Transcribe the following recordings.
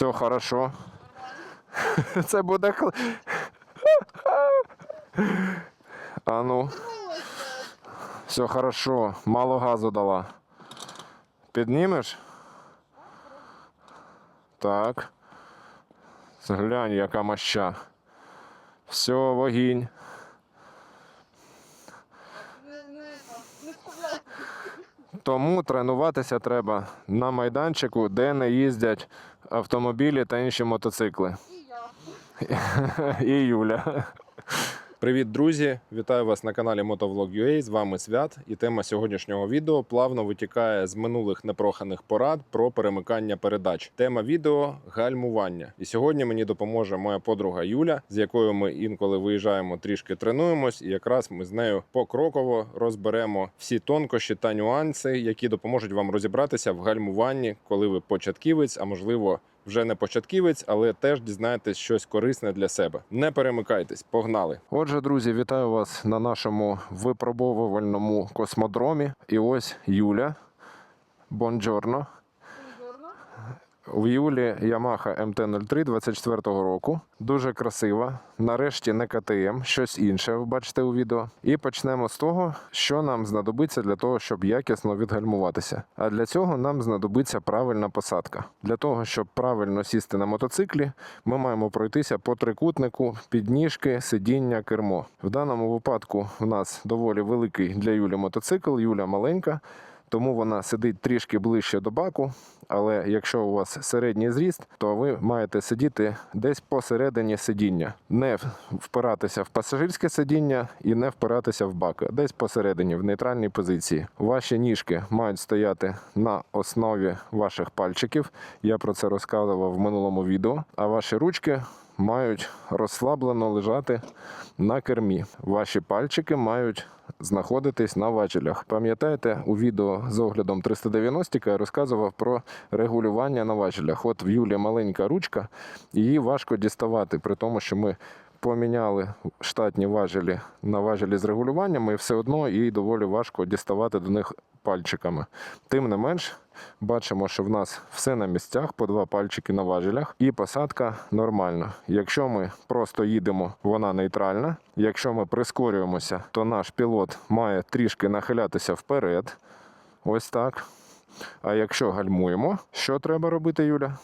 Все хорошо. Це буде. А ну. Все хорошо. Мало газу дала. Піднімеш? Так. Глянь, яка моща. Все, вогінь. Тому тренуватися треба на майданчику, де не їздять автомобілі та інші мотоцикли. І Юля. Привіт, друзі! Вітаю вас на каналі Motovlog.ua. З вами Свят. І тема сьогоднішнього відео плавно витікає з минулих непроханих порад про перемикання передач. Тема відео гальмування. І сьогодні мені допоможе моя подруга Юля, з якою ми інколи виїжджаємо, трішки тренуємось, і якраз ми з нею покроково розберемо всі тонкощі та нюанси, які допоможуть вам розібратися в гальмуванні, коли ви початківець, а можливо. Вже не початківець, але теж дізнаєтесь щось корисне для себе. Не перемикайтесь, погнали. Отже, друзі, вітаю вас на нашому випробовувальному космодромі. І ось Юля. Бонджорно. У Юлі Yamaha MT-03 24-го року. Дуже красива. Нарешті не КТМ, щось інше ви бачите у відео. І почнемо з того, що нам знадобиться для того, щоб якісно відгальмуватися. А для цього нам знадобиться правильна посадка. Для того, щоб правильно сісти на мотоциклі, ми маємо пройтися по трикутнику, підніжки, сидіння, кермо. В даному випадку в нас доволі великий для Юлі мотоцикл. Юля маленька тому вона сидить трішки ближче до баку. Але якщо у вас середній зріст, то ви маєте сидіти десь посередині сидіння, не впиратися в пасажирське сидіння і не впиратися в бак, десь посередині, в нейтральній позиції. Ваші ніжки мають стояти на основі ваших пальчиків. Я про це розказував в минулому відео. А ваші ручки мають розслаблено лежати на кермі. Ваші пальчики мають знаходитись на важелях. Пам'ятаєте, у відео з оглядом 390 я розказував про регулювання на важелях. От в Юлі маленька ручка, її важко діставати, при тому, що ми. Поміняли штатні важелі на важелі з регулюванням, і все одно їй доволі важко діставати до них пальчиками. Тим не менш, бачимо, що в нас все на місцях, по два пальчики на важелях, і посадка нормальна. Якщо ми просто їдемо, вона нейтральна. Якщо ми прискорюємося, то наш пілот має трішки нахилятися вперед. Ось так. А якщо гальмуємо, що треба робити, Юля?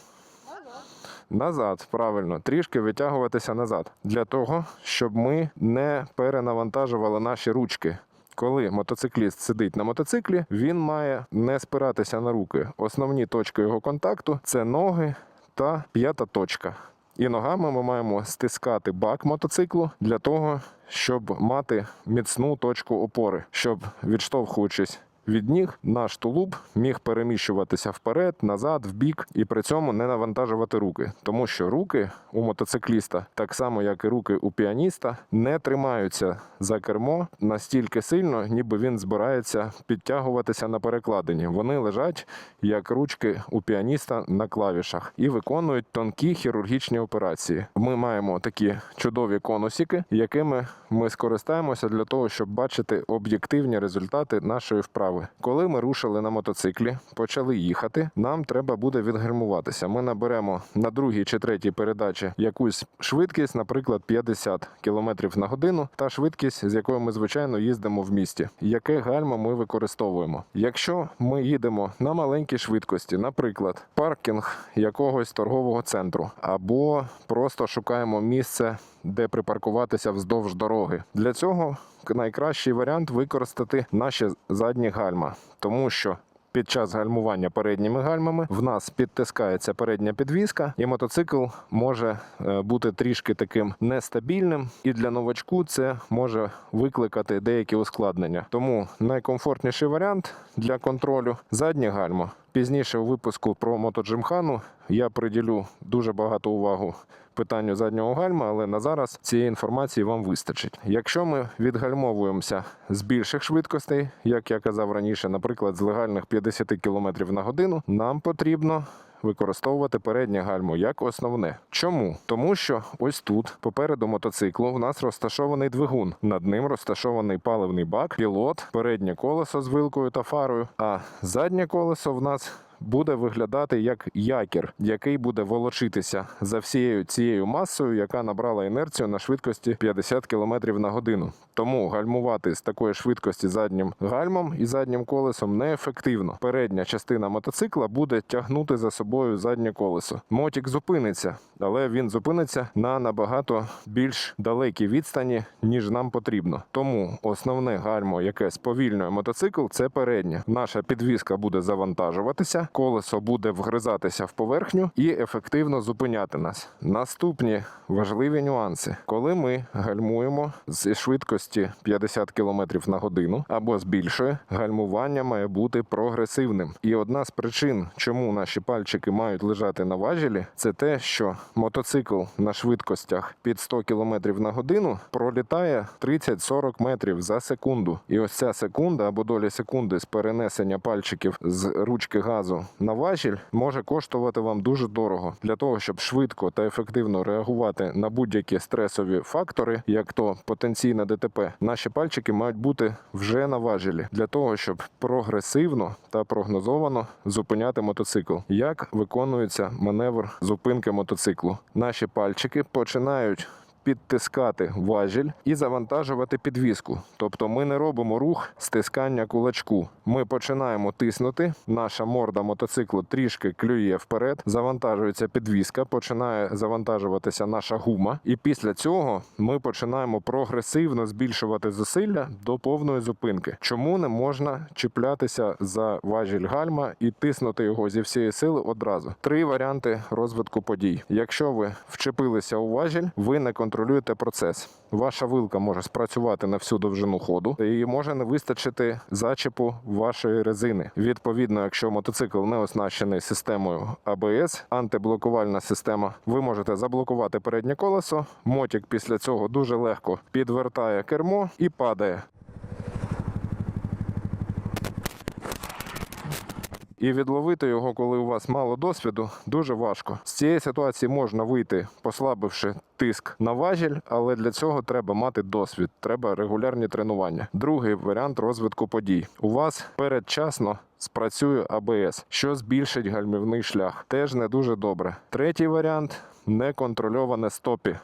Назад, правильно, трішки витягуватися назад для того, щоб ми не перенавантажували наші ручки. Коли мотоцикліст сидить на мотоциклі, він має не спиратися на руки. Основні точки його контакту це ноги та п'ята точка. І ногами ми маємо стискати бак мотоциклу для того, щоб мати міцну точку опори, щоб відштовхуючись від ніг, наш тулуб міг переміщуватися вперед, назад, вбік і при цьому не навантажувати руки, тому що руки у мотоцикліста, так само як і руки у піаніста, не тримаються за кермо настільки сильно, ніби він збирається підтягуватися на перекладині. Вони лежать як ручки у піаніста на клавішах і виконують тонкі хірургічні операції. Ми маємо такі чудові конусики, якими ми скористаємося для того, щоб бачити об'єктивні результати нашої вправи. Коли ми рушили на мотоциклі, почали їхати, нам треба буде відгальмуватися. Ми наберемо на другій чи третій передачі якусь швидкість, наприклад, 50 км на годину, та швидкість, з якою ми звичайно їздимо в місті. Яке гальмо ми використовуємо? Якщо ми їдемо на маленькій швидкості, наприклад, паркінг якогось торгового центру, або просто шукаємо місце, де припаркуватися вздовж дороги. Для цього найкращий варіант використати наші задні гальма, тому що під час гальмування передніми гальмами в нас підтискається передня підвіска, і мотоцикл може е, бути трішки таким нестабільним. І для новачку це може викликати деякі ускладнення. Тому найкомфортніший варіант для контролю задні гальма. Пізніше у випуску про мотоджимхану я приділю дуже багато увагу питанню заднього гальма, але на зараз цієї інформації вам вистачить. Якщо ми відгальмовуємося з більших швидкостей, як я казав раніше, наприклад, з легальних 50 км на годину, нам потрібно використовувати переднє гальмо як основне. Чому? Тому що ось тут, попереду мотоциклу, в нас розташований двигун. Над ним розташований паливний бак, пілот, переднє колесо з вилкою та фарою. А заднє колесо в нас буде виглядати як якір, який буде волочитися за всією цією масою, яка набрала інерцію на швидкості 50 км на годину. Тому гальмувати з такої швидкості заднім гальмом і заднім колесом неефективно. Передня частина мотоцикла буде тягнути за собою заднє колесо. Мотик зупиниться, але він зупиниться на набагато більш далекій відстані, ніж нам потрібно. Тому основне гальмо, яке сповільнює мотоцикл, це переднє. Наша підвіска буде завантажуватися, колесо буде вгризатися в поверхню і ефективно зупиняти нас. Наступні важливі нюанси, коли ми гальмуємо з швидкості 50 км на годину або з більшої, гальмування має бути прогресивним. І одна з причин, чому наші пальчики мають лежати на важелі, це те, що мотоцикл на швидкостях під 100 км на годину пролітає 30-40 метрів за секунду. І ось ця секунда або доля секунди з перенесення пальчиків з ручки газу на важіль може коштувати вам дуже дорого для того, щоб швидко та ефективно реагувати на будь-які стресові фактори, як то потенційне ДТП. Наші пальчики мають бути вже на важелі для того, щоб прогресивно та прогнозовано зупиняти мотоцикл. Як виконується маневр зупинки мотоциклу? Наші пальчики починають підтискати важіль і завантажувати підвіску. Тобто ми не робимо рух стискання кулачку. Ми починаємо тиснути. Наша морда мотоциклу трішки клює вперед, завантажується підвіска, починає завантажуватися наша гума. І після цього ми починаємо прогресивно збільшувати зусилля до повної зупинки. Чому не можна чіплятися за важіль гальма і тиснути його зі всієї сили одразу? Три варіанти розвитку подій. Якщо ви вчепилися у важіль, ви не контролюєте процес. Ваша вилка може спрацювати на всю довжину ходу, і може не вистачити зачепу вашої резини. Відповідно, якщо мотоцикл не оснащений системою АБС, антиблокувальна система, ви можете заблокувати переднє колесо. Мотік після цього дуже легко підвертає кермо і падає. І відловити його, коли у вас мало досвіду, дуже важко. З цієї ситуації можна вийти, послабивши тиск на важіль, але для цього треба мати досвід, треба регулярні тренування. Другий варіант розвитку подій. У вас передчасно. Спрацює АБС, що збільшить гальмівний шлях. Теж не дуже добре. Третій варіант неконтрольоване стопі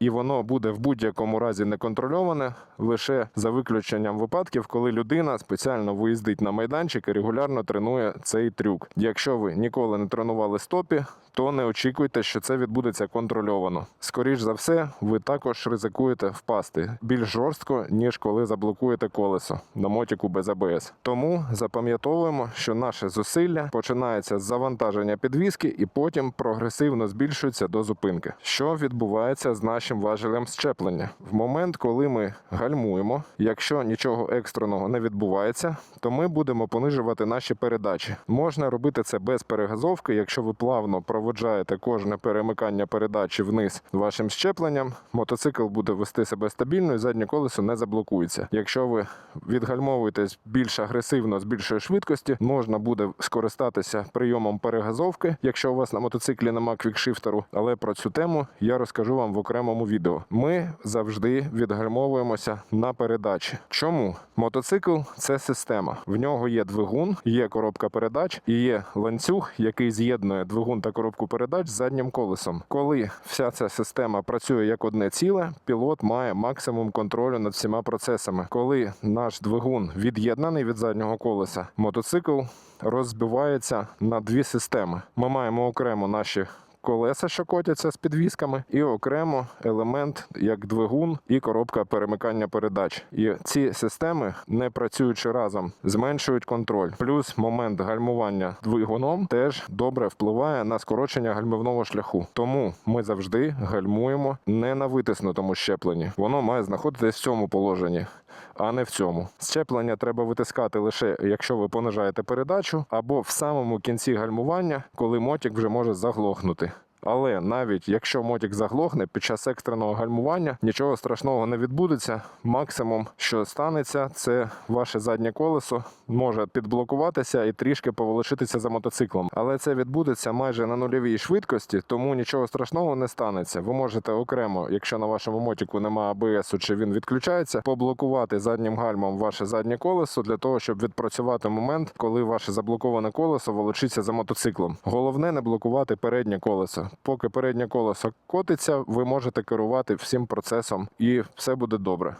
і воно буде в будь-якому разі не контрольоване лише за виключенням випадків, коли людина спеціально виїздить на майданчик і регулярно тренує цей трюк. Якщо ви ніколи не тренували стопі, то не очікуйте, що це відбудеться контрольовано. Скоріш за все, ви також ризикуєте впасти більш жорстко, ніж коли заблокуєте колесо на мотіку без АБС. Тому запам'ятовуємо, що наше зусилля починається з завантаження підвіски і потім прогресивно збільшується до зупинки. Що відбувається з нашим важелем щеплення? В момент, коли ми гальмуємо, якщо нічого екстреного не відбувається, то ми будемо понижувати наші передачі. Можна робити це без перегазовки, якщо ви плавно проводжаєте кожне перемикання передачі вниз вашим щепленням, мотоцикл буде вести себе стабільно і заднє колесо не заблокується. Якщо ви відгальмовуєтесь більш агресивно з більшої швидкості, можна буде скористатися прийомом перегазовки, якщо у вас на мотоциклі нема квікшифтеру. Але про цю тему я розкажу вам в окремому відео. Ми завжди відгальмовуємося на передачі. Чому мотоцикл це система? В нього є двигун, є коробка передач і є ланцюг, який з'єднує двигун та коробку передач заднім колесом. Коли вся ця система працює як одне ціле, пілот має максимум контролю над всіма процесами. Коли наш двигун від'єднаний від заднього колеса, мотоцикл розбивається на дві системи. Ми маємо окремо наші колеса, що котяться з підвісками, і окремо елемент як двигун і коробка перемикання передач. І ці системи, не працюючи разом, зменшують контроль. Плюс момент гальмування двигуном теж добре впливає на скорочення гальмівного шляху. Тому ми завжди гальмуємо не на витиснутому щепленні. Воно має знаходитись в цьому положенні. А не в цьому щеплення треба витискати лише якщо ви понижаєте передачу, або в самому кінці гальмування, коли мотик вже може заглохнути. Але навіть якщо мотик заглохне під час екстреного гальмування, нічого страшного не відбудеться. Максимум, що станеться, це ваше заднє колесо може підблокуватися і трішки поволочитися за мотоциклом. Але це відбудеться майже на нульовій швидкості, тому нічого страшного не станеться. Ви можете окремо, якщо на вашому мотику немає АБС, чи він відключається, поблокувати заднім гальмом ваше заднє колесо для того, щоб відпрацювати момент, коли ваше заблоковане колесо волочиться за мотоциклом. Головне не блокувати переднє колесо. Поки переднє колесо котиться, ви можете керувати всім процесом, і все буде добре.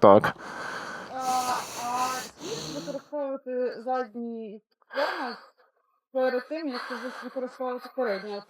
Так. Використовувати задній тормоз перед тим, як ви використовувати передній.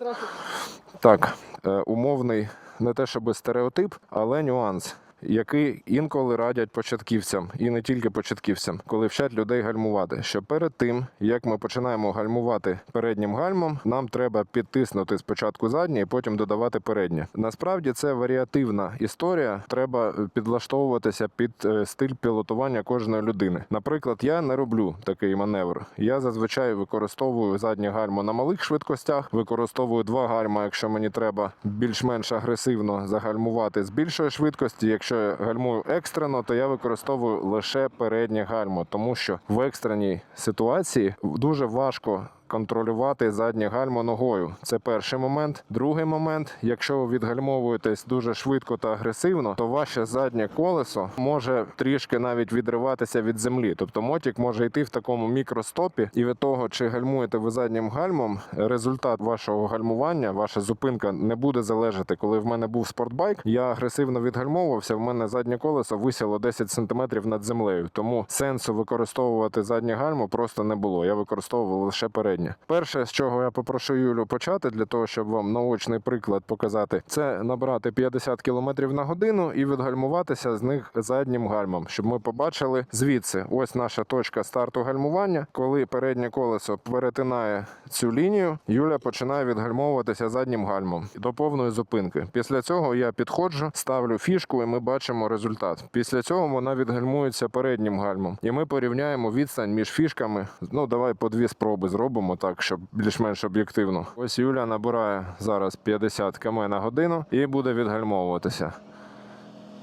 Так, е, умовний не те, щоб стереотип, але нюанс, який інколи радять початківцям, і не тільки початківцям, коли вчать людей гальмувати. Що перед тим, як ми починаємо гальмувати переднім гальмом, нам треба підтиснути спочатку заднє і потім додавати переднє. Насправді це варіативна історія. Треба е, підлаштовуватися під е, стиль пілотування кожної людини. Наприклад, я не роблю такий маневр. Я зазвичай використовую заднє гальмо на малих швидкостях, використовую два гальма, якщо мені треба більш-менш агресивно загальмувати з більшої швидкості. Якщо я гальмую екстрено, то я використовую лише переднє гальмо, тому що в екстреній ситуації дуже важко. Контролювати заднє гальмо ногою. Це перший момент. Другий момент, якщо ви відгальмовуєтесь дуже швидко та агресивно, то ваше заднє колесо може трішки навіть відриватися від землі. Тобто мотик може йти в такому мікростопі, і від того, чи гальмуєте ви заднім гальмом, результат вашого гальмування, ваша зупинка не буде залежати. Коли в мене був спортбайк, я агресивно відгальмовувався. В мене заднє колесо висіло 10 см над землею. Тому сенсу використовувати заднє гальмо просто не було. Я використовував лише переднє. Перше, з чого я попрошу Юлю почати, для того, щоб вам наочний приклад показати, це набрати 50 км на годину і відгальмуватися з них заднім гальмом, щоб ми побачили звідси. Ось наша точка старту гальмування. Коли переднє колесо перетинає цю лінію, Юля починає відгальмовуватися заднім гальмом до повної зупинки. Після цього я підходжу, ставлю фішку, і ми бачимо результат. Після цього вона відгальмується переднім гальмом, і ми порівняємо відстань між фішками. Ну давай по дві спроби зробимо так, щоб більш-менш об'єктивно. Ось Юля набирає зараз 50 км на годину і буде відгальмовуватися.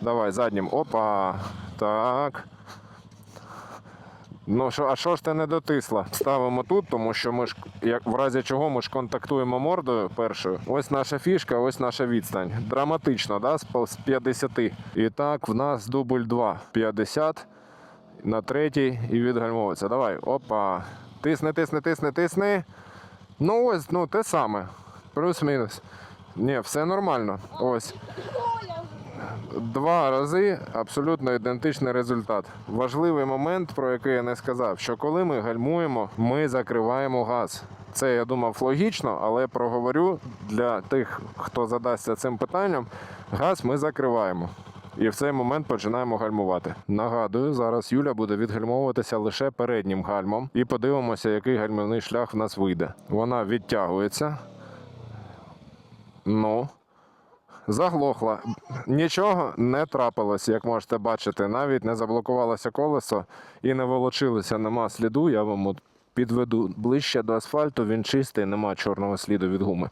Давай заднім. Опа. Так. Ну що, а що ж ти не дотисла? Ставимо тут, тому що ми ж, як в разі чого, ми ж контактуємо мордою першою. Ось наша фішка, ось наша відстань. Драматично, да? з 50. І так, в нас дубль 2. 50 на третій і відгальмовується. Давай, опа. Тисни, тисни, тисни, тисни. Ну ось, ну те саме. Плюс-мінус. Ні, все нормально. Ось. Два рази абсолютно ідентичний результат. Важливий момент, про який я не сказав, що коли ми гальмуємо, ми закриваємо газ. Це я думав логічно, але проговорю для тих, хто задасться цим питанням. Газ ми закриваємо. І в цей момент починаємо гальмувати. Нагадую, зараз Юля буде відгальмовуватися лише переднім гальмом, і подивимося, який гальмівний шлях в нас вийде. Вона відтягується. Ну, заглохла. Нічого не трапилось, як можете бачити. Навіть не заблокувалося колесо і не волочилося. Нема сліду. Я вам підведу ближче до асфальту. Він чистий, нема чорного сліду від гуми.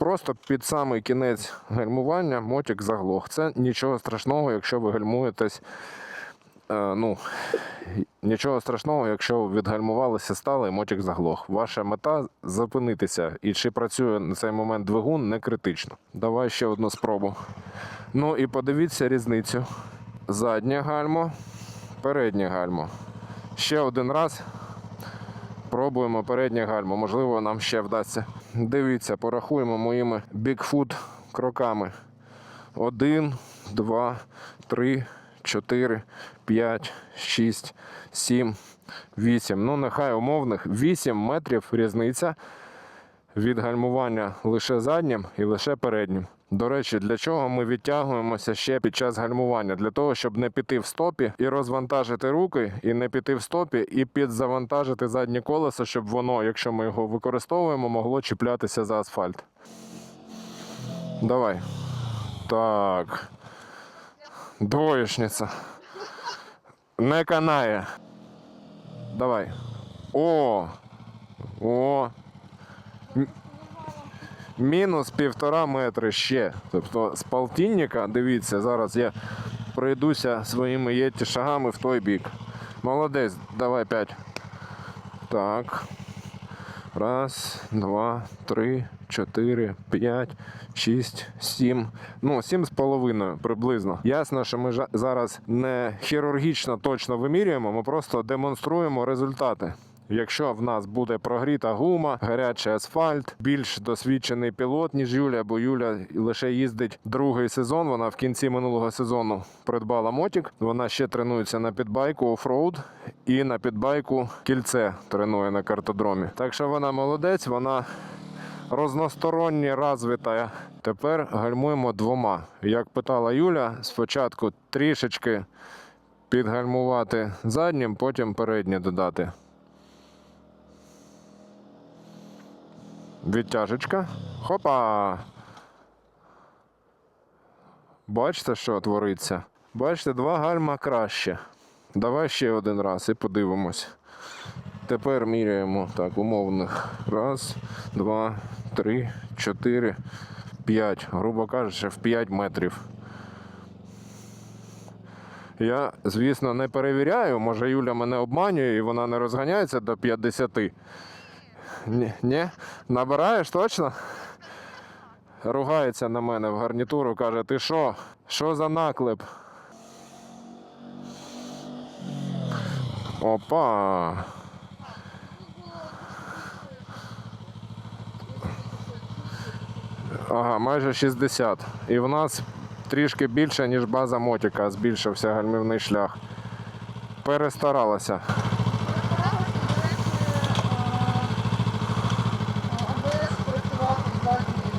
Просто під самий кінець гальмування мотик заглох. Це нічого страшного, якщо ви гальмуєтесь. Е, ну, нічого страшного, якщо відгальмувалися стали і мотик заглох. Ваша мета зупинитися. І чи працює на цей момент двигун, не критично. Давай ще одну спробу. Ну і подивіться різницю. Заднє гальмо, переднє гальмо. Ще один раз. Пробуємо переднє гальмо. Можливо, нам ще вдасться. Дивіться, порахуємо моїми бікфут кроками. Один, два, три, чотири, п'ять, шість, сім, вісім. Ну, нехай умовних вісім метрів різниця від гальмування лише заднім і лише переднім. До речі, для чого ми відтягуємося ще під час гальмування? Для того, щоб не піти в стопі і розвантажити руки, і не піти в стопі, і підзавантажити заднє колесо, щоб воно, якщо ми його використовуємо, могло чіплятися за асфальт. Давай. Так. Двоєшниця. Не канає. Давай. О! О! Мінус півтора метри ще. Тобто з полтинника, дивіться, зараз я пройдуся своїми єті шагами в той бік. Молодець, давай п'ять. Так. Раз, два, три, чотири, п'ять, шість, сім. Ну, сім з половиною приблизно. Ясно, що ми зараз не хірургічно точно вимірюємо, ми просто демонструємо результати. Якщо в нас буде прогріта гума, гарячий асфальт, більш досвідчений пілот, ніж Юля, бо Юля лише їздить другий сезон. Вона в кінці минулого сезону придбала мотик. Вона ще тренується на підбайку офроуд і на підбайку кільце тренує на картодромі. Так що вона молодець, вона розносторонні розвита. Тепер гальмуємо двома. Як питала Юля, спочатку трішечки підгальмувати заднім, потім переднє додати. Відтяжечка. Хопа. Бачите, що твориться? Бачите, два гальма краще. Давай ще один раз і подивимось. Тепер міряємо так, умовних. Раз, два, три, чотири, п'ять. Грубо кажучи, в 5 метрів. Я, звісно, не перевіряю. Може, Юля мене обманює і вона не розганяється до 50. Ні? Набираєш точно? Ругається на мене в гарнітуру, каже, ти що? Що за наклеп? Опа. Ага, майже 60. І в нас трішки більше, ніж база мотика, збільшився гальмівний шлях. Перестаралася. АБС працював задній.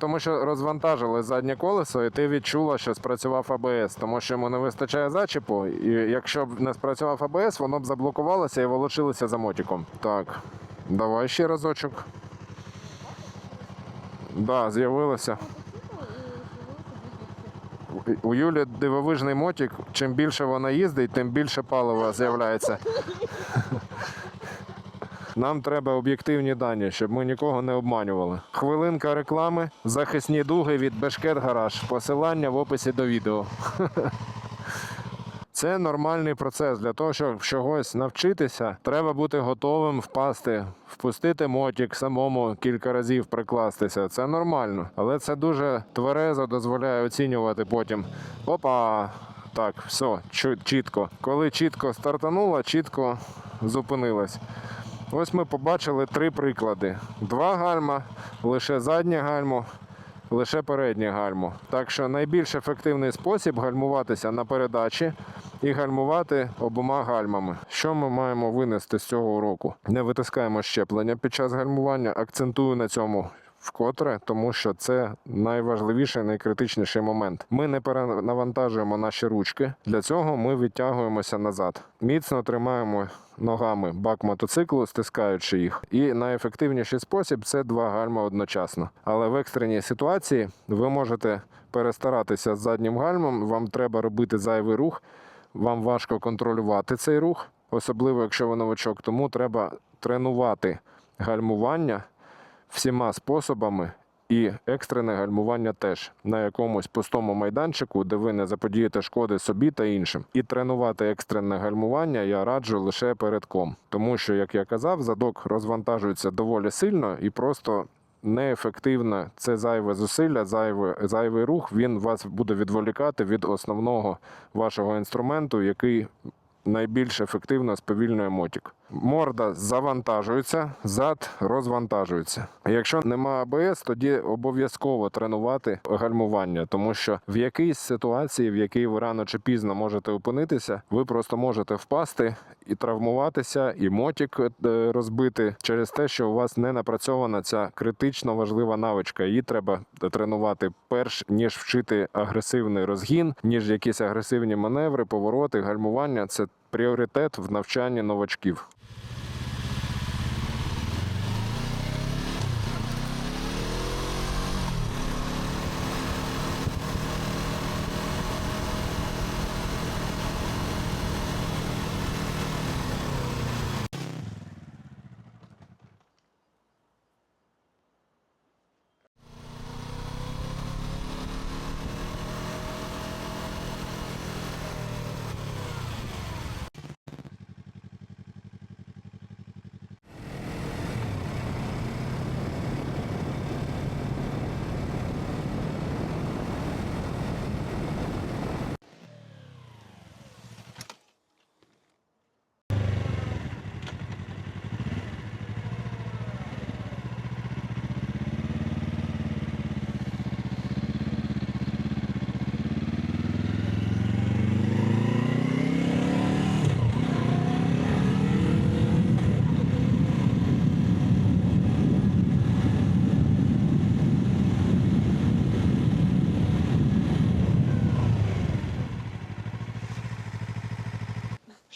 Тому що розвантажили заднє колесо, і ти відчула, що спрацював АБС, тому що йому не вистачає зачіпу, і якщо б не спрацював АБС, воно б заблокувалося і волочилося за мотиком. Так, давай ще разочок. Да, з'явилося. У- Юлі дивовижний мотик. Чим більше вона їздить, тим більше палива з'являється. Нам треба об'єктивні дані, щоб ми нікого не обманювали. Хвилинка реклами, захисні дуги від Бешкет Гараж. Посилання в описі до відео. Це нормальний процес. Для того, щоб чогось навчитися, треба бути готовим впасти, впустити мотик, самому кілька разів прикластися. Це нормально, але це дуже тверезо дозволяє оцінювати потім. Опа! Так, все, чітко. Коли чітко стартанула, чітко зупинилась. Ось ми побачили три приклади: два гальма, лише заднє гальмо, лише переднє гальмо. Так що найбільш ефективний спосіб гальмуватися на передачі і гальмувати обома гальмами. Що ми маємо винести з цього уроку? Не витискаємо щеплення під час гальмування. Акцентую на цьому. Вкотре, тому що це найважливіший, найкритичніший момент. Ми не перенавантажуємо наші ручки. Для цього ми відтягуємося назад. Міцно тримаємо ногами бак мотоциклу, стискаючи їх. І найефективніший спосіб це два гальма одночасно. Але в екстреній ситуації ви можете перестаратися з заднім гальмом. Вам треба робити зайвий рух. Вам важко контролювати цей рух, особливо якщо ви новачок. Тому треба тренувати гальмування всіма способами. І екстрене гальмування теж на якомусь пустому майданчику, де ви не заподієте шкоди собі та іншим. І тренувати екстрене гальмування я раджу лише перед ком, тому що, як я казав, задок розвантажується доволі сильно і просто неефективно. Це зайве зусилля, зайве, зайвий рух. Він вас буде відволікати від основного вашого інструменту, який найбільш ефективно сповільнює мотик. Морда завантажується, зад розвантажується. Якщо нема АБС, тоді обов'язково тренувати гальмування, тому що в якійсь ситуації, в якій ви рано чи пізно можете опинитися, ви просто можете впасти і травмуватися, і мотик е, розбити через те, що у вас не напрацьована ця критично важлива навичка. Її треба тренувати перш ніж вчити агресивний розгін, ніж якісь агресивні маневри, повороти, гальмування. Це пріоритет в навчанні новачків.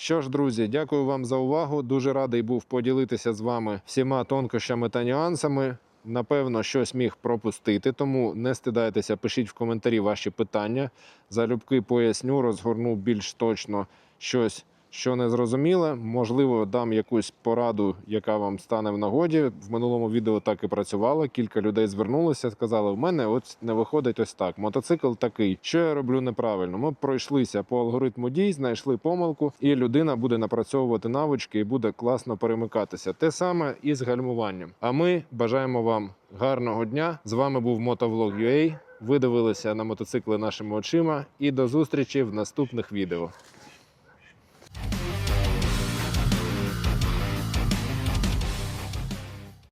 Що ж, друзі, дякую вам за увагу. Дуже радий був поділитися з вами всіма тонкощами та нюансами. Напевно, щось міг пропустити, тому не стидайтеся, пишіть в коментарі ваші питання. Залюбки поясню, розгорну більш точно щось, що не зрозуміле. Можливо, дам якусь пораду, яка вам стане в нагоді. В минулому відео так і працювало. Кілька людей звернулися, сказали: в мене от не виходить ось так. Мотоцикл такий. Що я роблю неправильно? Ми пройшлися по алгоритму дій, знайшли помилку, і людина буде напрацьовувати навички і буде класно перемикатися. Те саме і з гальмуванням. А ми бажаємо вам гарного дня. З вами був Мотовлог.ua. Ви дивилися на мотоцикли нашими очима. І до зустрічі в наступних відео.